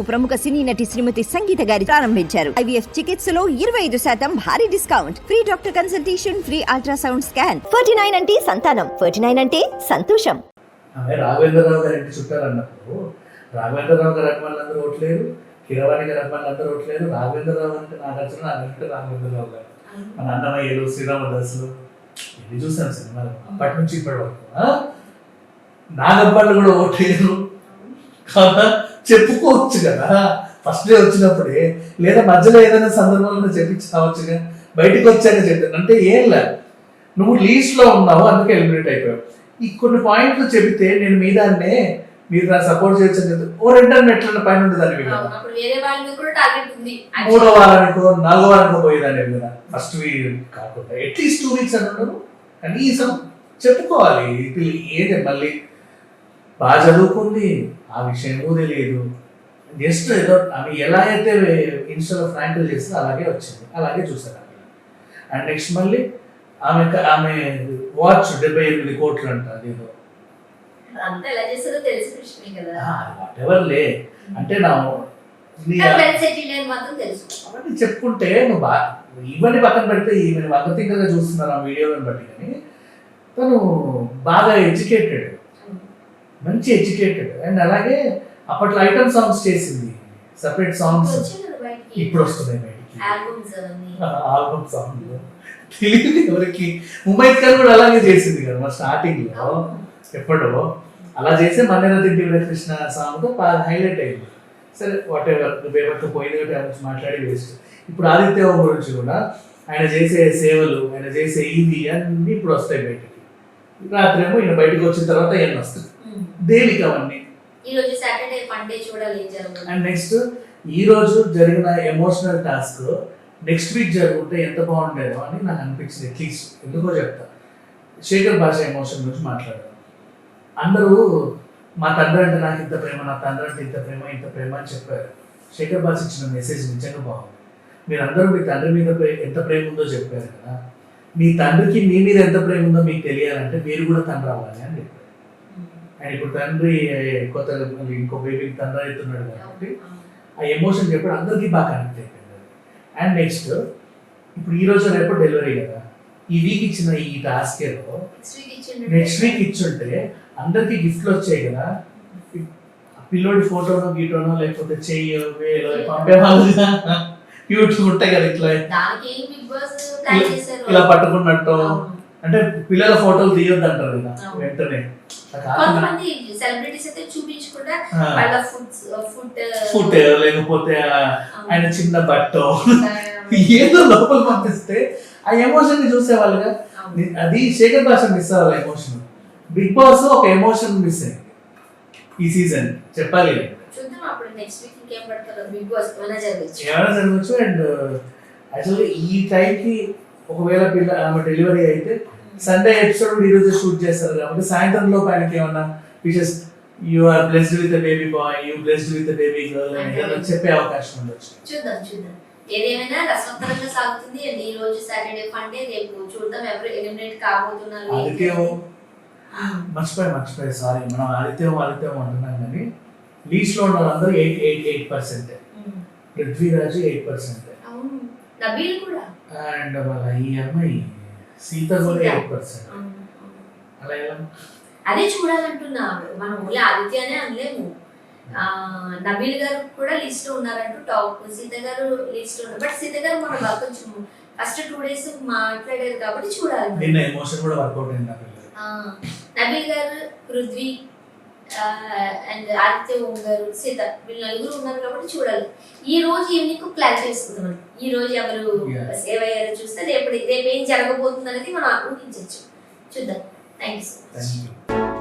ప్రముఖ సినీ నటి శ్రీమతి సంగీత గారి ప్రారంభించారు. ఐవీఎఫ్ చికిత్సలో ఇరవై ఐదు శాతం భారీ discount. Free doctor consultation free ultrasound scan. Forty nine అంటే సంతానం. ఫార్టీ నైన్ అంటే సంతోషం. రాఘవేంద్రరావు గారి ఇంటి చుట్టారు అన్నప్పుడు రాఘవేంద్రరావు గారు అభిమానులు అందరూ ఓట్లేరు కీరవాణి గారి అభిమానులు అందరూ ఓట్లేరు రాఘవేంద్రరావు అంటే నాగార్జున నాకంటే రాఘవేంద్రరావు గారు. మన అన్నమయ్యలు శ్రీరామదాసులు ఇది చూసాను సినిమాలు. అప్పటి నుంచి ఇప్పటి వరకు. నాగబ్బాళ్ళు కూడా ఓట్లేరు. కదా? చెప్పుకోవచ్చు కదా. ఫస్ట్ డే వచ్చినప్పుడే లేదా మధ్యలో ఏదైనా సందర్భంలో చెప్పించి రావచ్చుగా బయటకు వచ్చాక చెప్పాను. అంటే ఏం లేదు. నువ్వు లీస్ట్లో ఉన్నావు అందుకే ఎలిమినేట్ అయిపోయావు. ఈ కొన్ని పాయింట్లు చెబితే నేను మీ దాన్నే మీరు నా సపోర్ట్ చేయొచ్చు చెప్తే ఓ రెండో మెట్ల పైన ఉండేదాన్ని కదా మూడో వారానికో నాలుగో వారానికో పోయేదాన్ని కదా ఫస్ట్ వీక్ కాకుండా. అట్లీస్ట్ టూ వీక్స్ అంటున్నారు కనీసం చెప్పుకోవాలి. ఏంటి మళ్ళీ బాగా చదువుకుంది. ఆ విషయమూ తెలియదు. జస్ట్ ఏదో ఆమె ఎలా అయితే ఇన్స్టాలో ఫ్రాంకులు చేస్తుందో అలాగే వచ్చింది. అలాగే చూసారు ఆమె. అండ్ నెక్స్ట్ మళ్ళీ ఆమె ఆమె వాచ్ డెబ్బై ఎనిమిది కోట్లు అంట అదేదో. కదా. వాట్ ఎవర్ లే. అంటే నా అవన్నీ చెప్పుకుంటే నువ్వు ఇవన్నీ పక్కన పెడితే ఈమె వంగతింకగా చూస్తున్నారు ఆ వీడియోలను బట్టి కానీ తను బాగా ఎడ్యుకేటెడ్ మంచి ఎడ్యుకేటెడ్. అండ్ అలాగే అప్పట్లో ఐటమ్ సాంగ్స్ చేసింది. సపరేట్ సాంగ్స్ ఇప్పుడు వస్తున్నాయి బయటికి. ఆల్బమ్ సాంగ్ తెలియదు ఎవరికి. ముమైత్ ఖాన్ కూడా అలాగే చేసింది కదా మా స్టార్టింగ్లో. ఎప్పుడో. అలా చేస్తే మన్నేర తింటి కృష్ణ సాంగ్ హైలైట్ అయింది. సరే వాట్ ఎవర్ నువ్వేవరికి పోయింది ఆయన గురించి మాట్లాడి వేస్ట్ ఇప్పుడు ఆదిత్య ఓం గురించి కూడా ఆయన చేసే సేవలు ఆయన చేసే ఇది అన్నీ ఇప్పుడు వస్తాయి బయటికి. రాత్రి ఏమో ఈయన బయటకు వచ్చిన తర్వాత వస్తాయి ఉమ్. దేనికి అవన్నీ ఈ రోజు సాటర్డే పండే చూడాలి ఏం జరుగుతుంది. అండ్ నెక్స్ట్ ఈ రోజు జరిగిన ఎమోషనల్ టాస్క్ నెక్స్ట్ వీక్ జరుగుంటే ఎంత బాగుండేదో అని నాకు అనిపించింది అట్లీస్ట్ ఎందుకో చెప్తా. శేఖర్ భాష ఎమోషన్ గురించి మాట్లాడారు అందరూ మా తండ్రి అంటే నాకు ఇంత ప్రేమ నా తండ్రి అంటే ఇంత ప్రేమ ఇంత ప్రేమ అని చెప్పారు. శేఖర్ భాష ఇచ్చిన మెసేజ్ నిజంగా బాగుంది. మీరందరూ మీ తండ్రి మీద ఎంత ప్రేమ ఉందో చెప్పారు కదా. మీ తండ్రికి మీ మీద ఎంత ప్రేమ ఉందో మీకు తెలియాలంటే మీరు కూడా తండ్రి అవ్వాలి అని చెప్పారు. అండ్ ఇప్పుడు తండ్రి కొత్త ఇంకో బేబీకి తండ్రి అవుతున్నాడు కాబట్టి ఆ ఎమోషన్ చెప్పడం అందరికీ బాగా కనెక్ట్ అయిపోయింది అండ్ నెక్స్ట్ ఇప్పుడు ఈ రోజు రేపు డెలివరీ కదా. ఈ వీక్ ఇచ్చిన ఈ టాస్క్ ఏదో నెక్స్ట్ వీక్ ఇచ్చుంటే అందరికి గిఫ్ట్లు వచ్చాయి కదా. పిల్లోడి ఫోటోనో గీటోనో లేకపోతే చెయ్యో వేలో పంపేవాళ్ళు క్యూట్ ఉంటాయి కదా ఇట్లా. ఇలా పట్టుకున్నట్టు. అంటే పిల్లల ఫోటోలు తీయొద్దు అంటారు. వెంటనే. అట్లా కాకుండా కొంతమంది సెలబ్రిటీస్ అయితే చూపించకుండా వాళ్ళ ఫుడ్ ఫుడ్ ఫుడ్ లేకపోతే ఆయన చిన్న బట్ట ఏదో లోపల పంపిస్తే ఆ ఎమోషన్ని చూసేవాళ్ళుగా. అది శేఖర్ భాష మిస్ అవ్వాలి ఎమోషన్ బిగ్ బాస్ ఒక ఎమోషన్ మిస్ అయింది ఈ సీజన్ చెప్పాలి. చూద్దాం అప్పుడు నెక్స్ట్ వీక్ ఇంకేం పడతారో బిగ్ బాస్ ఏమైనా జరగచ్చు. ఏమైనా జరగచ్చు. అండ్ యాక్చువల్లీ ఈ టైంకి ఒకవేళ పిల్ల ఆమె డెలివరీ అయితే సండే ఎపిసోడ్ ఈ రోజు షూట్ చేస్తారు కాబట్టి సాయంత్రం లోపు ఆయనకి ఏమన్నా wishes you are blessed with baby boy you blessed with baby girl అని చెప్పే అవకాశం ఉండొచ్చు. చూద్దాం చూద్దాం. ఏదేమైనా రసవత్తరంగా సాగుతుంది. ఈ రోజు సాటర్డే ఫండే రేపు చూద్దాం ఎవరు ఎలిమినేట్ కాబోతున్నారు ఆదిత్యం. మర్చిపోయి మర్చిపోయి. సారీ మనం ఆదిత్యం ఆదిత్యం అంటున్నాం కానీ లీస్ట్లో ఉన్న వాళ్ళందరూ eight eight eight percent. Prithviraj eight percent Nabeel కూడా అండ్ వాళ్ళ ఈ అమ్మాయి సీత కూడా. Eight percent. అలా ఎలా అదే చూడాలంటున్నా మనం ఓన్లీ ఆదిత్యనే అనలేము నబీల్ గారు కూడా లిస్ట్ ఉన్నారంటూ టాప్ సీత గారు లిస్ట్ ఉన్నారు బట్ సీత గారు మన బాగా కొంచెం ఫస్ట్ టూ డేస్ మాట్లాడారు కాబట్టి చూడాలి. నిన్న ఎమోషన్ కూడా వర్కౌట్ అయింది నబీల్ గారు పృథ్వీ అండ్ ఆదిత్య గారు సీత వీళ్ళు నలుగురు ఉన్నారు కాబట్టి చూడాలి. ఈ రోజు ఈవినింగ్ ప్లాన్ చేసుకుందాం ఈ రోజు ఎవరు. సేవ్ అయ్యారో చూస్తే రేపు రేపు ఏం జరగబోతుంది అనేది మనం ఊహించవచ్చు చూద్దాం థ్యాంక్ యూ సో మచ్